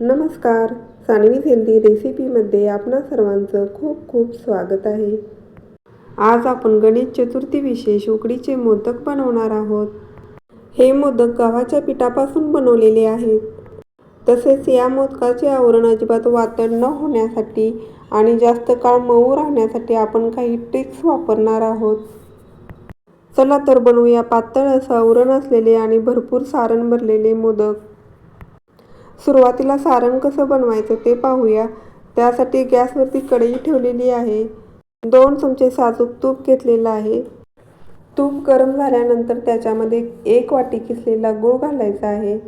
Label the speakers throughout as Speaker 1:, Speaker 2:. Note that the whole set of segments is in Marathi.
Speaker 1: नमस्कार. सानवी हेल्दी रेसिपीमध्ये आपणा सर्वांचं खूप खूप स्वागत आहे. आज आपण गणेश चतुर्थी विशेष उकडीचे मोदक बनवणार आहोत. हे मोदक गव्हाच्या पिठापासून बनवलेले आहेत. तसेच या मोदकाचे आवरण अजिबात वातड न होण्यासाठी आणि जास्त काळ मऊ राहण्यासाठी आपण काही ट्रिक्स वापरणार आहोत. चला तर बनवूया पातळ असं आवरण असलेले आणि भरपूर सारण भरलेले मोदक. सुरुवातीला सारण कसं बनवायचं ते पाहूया. त्यासाठी गॅसवरती कढई ठेवलेली आहे. दोन चमचे साजूक तूप घेतलेलं आहे. तूप गरम झाल्यानंतर त्याच्यामध्ये एक वाटी किसलेला गूळ घालायचा आहे.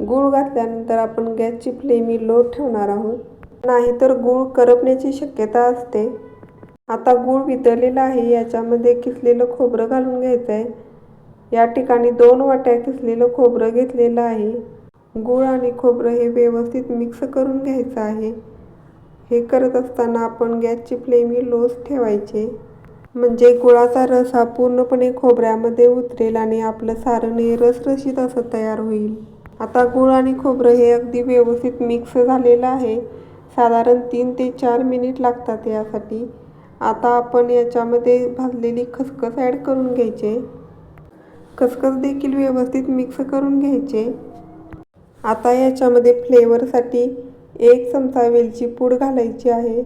Speaker 1: गूळ घातल्यानंतर आपण गॅसची फ्लेमी लो ठेवणार आहोत. नाहीतर गूळ करपण्याची शक्यता असते. आता गूळ वितळलेला आहे याच्यामध्ये किसलेलं खोबरं घालून घ्यायचं आहे या ठिकाणी दोन वाट्या किसलेलं खोबरं घेतलेलं आहे. गूळ आणि खोबरं हे व्यवस्थित मिक्स करून घ्यायचं आहे. हे करत असताना आपण गॅसची फ्लेम ही लोच ठेवायचे. म्हणजे गुळाचा रस हा पूर्णपणे खोबऱ्यामध्ये उतरेल आणि आपलं सारण हे रसरशीत असं तयार होईल. आता गुळ आणि खोबरं हे अगदी व्यवस्थित मिक्स झालेलं आहे. साधारण तीन ते चार मिनिट लागतात यासाठी. आता आपण याच्यामध्ये भाजलेली खसखस ॲड करून घ्यायचे. खसखस देखील व्यवस्थित मिक्स करून घ्यायचे. आता याच्यामध्ये फ्लेवरसाठी एक चमचा वेलची पूड घालायची आहे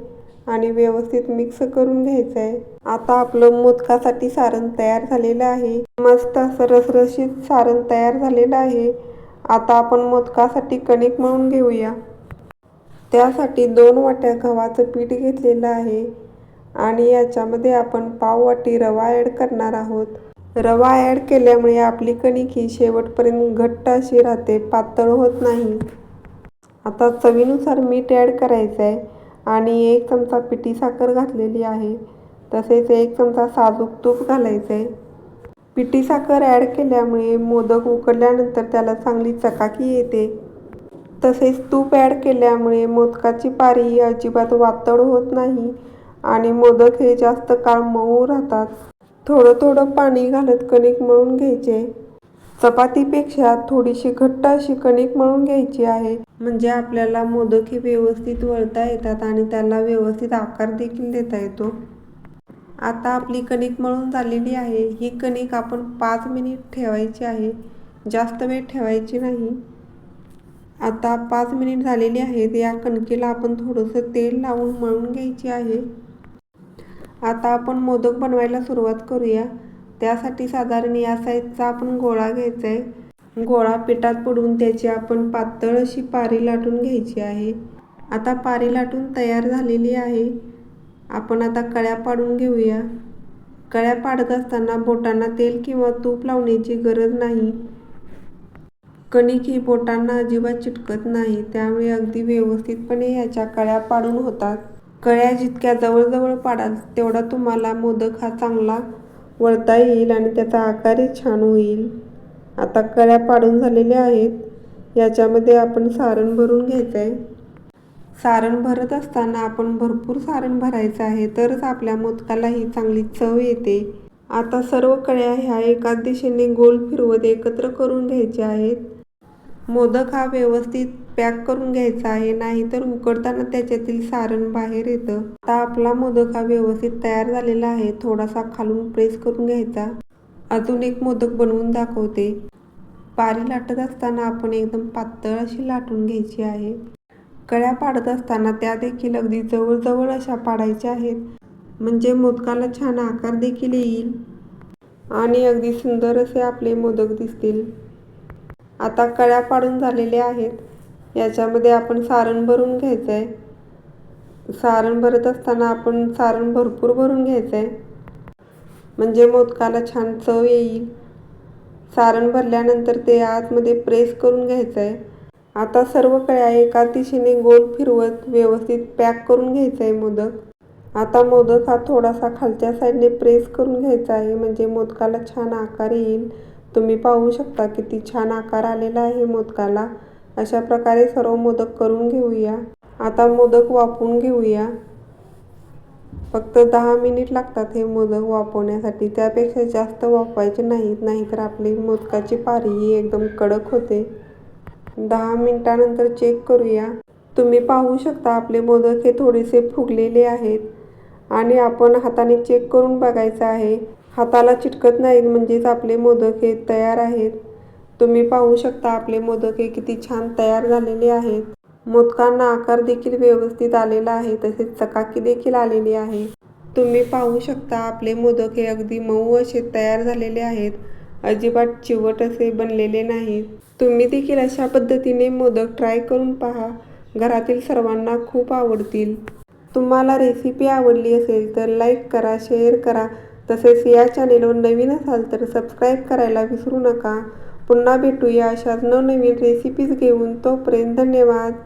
Speaker 1: आणि व्यवस्थित मिक्स करून घ्यायचं आहे. आता आपलं मोदकासाठी सारण तयार झालेलं आहे. मस्त असं रसरशीत सारण तयार झालेलं आहे. आता आपण मोदकासाठी कणिक मळून घेऊया. त्यासाठी दोन वाट्या गव्हाचं पीठ घेतलेलं आहे आणि याच्यामध्ये आपण पाव वाटी रवा ॲड करणार आहोत. रवा ॲड केल्यामुळे आपली कणिक ही शेवटपर्यंत घट्ट अशी राहते पातळ होत नाही. आता चवीनुसार मीठ ॲड करायचं आहे आणि एक चमचा पिठी साखर घातलेली आहे. तसेच एक चमचा साजूक तूप घालायचं आहे पिठी साखर ॲड केल्यामुळे मोदक उकडल्यानंतर त्याला चांगली चकाकी येते. तसेच तूप ॲड केल्यामुळे मोदकाची पारी ही अजिबात वातड होत नाही आणि मोदक हे जास्त काळ मऊ राहतात. थोडं थोडं पाणी घालत कणिक मळून घ्यायचे. चपातीपेक्षा थोडीशी घट्ट अशी कणिक मळून घ्यायची आहे. म्हणजे आपल्याला मोदक हे व्यवस्थित वळता येतात आणि त्याला व्यवस्थित आकार देखील देता येतो. आता आपली कणिक मळून झालेली आहे. ही कणिक आपण पाच मिनिट ठेवायची आहे. जास्त वेळ ठेवायची नाही. आता पाच मिनिट झालेली आहेत. या कणकेला आपण थोडंसं तेल लावून मळून घ्यायची आहे. आता आपण मोदक बनवायला सुरुवात करूया. त्यासाठी साधारण या साईजचा आपण गोळा घ्यायचा आहे गोळा पिठात पडून त्याची आपण पातळ अशी पारी लाटून घ्यायची आहे. आता पारी लाटून तयार झालेली आहे. आपण आता कळ्या पाडून घेऊया. कळ्या पाडत असताना बोटांना तेल किंवा तूप लावण्याची गरज नाही. कणिक ही बोटांना अजिबात चिटकत नाही. त्यामुळे अगदी व्यवस्थितपणे याच्या कळ्या पाडून होतात. कळ्या जितक्या जवळजवळ पाडाल तेवढा तुम्हाला मोदक हा चांगला वळता येईल आणि त्याचा आकारही छान होईल. आता कळ्या पाडून झालेल्या आहेत. याच्यामध्ये आपण सारण भरून घ्यायचं आहे सारण भरत असताना आपण भरपूर सारण भरायचं आहे तरच आपल्या मोदकालाही चांगली चव येते. आता सर्व कळ्या ह्या एकाच दिशेने गोल फिरवत एकत्र करून घ्यायच्या आहेत. मोदक हा व्यवस्थित पॅक करून घ्यायचा आहे नाहीतर उकडताना त्याच्यातील सारण बाहेर येतं. आता आपला मोदक हा व्यवस्थित तयार झालेला आहे थोडासा खालून प्रेस करून घ्यायचा. अजून एक मोदक बनवून दाखवते. पारी लाटत असताना आपण एकदम पातळ अशी लाटून घ्यायची आहे. कळ्या पाडत असताना त्या देखील अगदी जवळजवळ अशा पाडायच्या आहेत. म्हणजे मोदकाला छान आकार देखील येईल. आणि अगदी सुंदर असे आपले मोदक दिसतील. आता कळ्या पाडून झालेल्या आहेत. याच्यामध्ये आपण सारण भरून घ्यायचं आहे सारण भरत असताना आपण सारण भरपूर भरून घ्यायचं आहे म्हणजे मोदकाला छान चव येईल. सारण भरल्यानंतर ते आतमध्ये प्रेस करून घ्यायचं आहे आता सर्व कळ्या एका दिशेने गोल फिरवत व्यवस्थित पॅक करून घ्यायचं आहे मोदक. आता मोदक हा थोडासा खालच्या साईडने प्रेस करून घ्यायचा आहे. म्हणजे मोदकाला छान आकार येईल. तुम्ही पाहू शकता किती छान आकार आलेला आहे मोदकाला. अशा प्रकारे सर्व मोदक करून घेऊया. आता मोदक वापून घेऊया. फक्त दहा मिनिट लागतात हे मोदक वापवण्यासाठी त्यापेक्षा जास्त वापवायचे नाहीत नाहीतर आपली मोदकाची पारी ही एकदम कडक होते. दहा मिनिटानंतर चेक करूया. तुम्ही पाहू शकता आपले मोदक हे थोडेसे फुगलेले आहेत आणि आपण हाताने चेक करून बघायचं आहे. हाताला चिटकत नाहीत म्हणजेच आपले मोदक हे तयार आहेत. तुम्ही पाहू शकता आपले मोदक हे किती छान तयार झालेले आहेत. मोदकांना आकार देखील व्यवस्थित आलेला आहे तसेच चकाकी देखील आलेली आहे. तुम्ही पाहू शकता आपले मोदक हे अगदी मऊ असे तयार झालेले आहेत. अजिबात चिवट असे बनलेले नाहीत तुम्ही देखील अशा पद्धतीने मोदक ट्राय करून पहा. घरातील सर्वांना खूप आवडतील. तुम्हाला रेसिपी आवडली असेल तर लाईक करा शेअर करा. तसेच या चॅनेलवर नवीन असाल तर सबस्क्राईब करायला विसरू नका. पुन्हा भेटूया अशाच नवनवीन रेसिपीज घेऊन. तोपर्यंत धन्यवाद.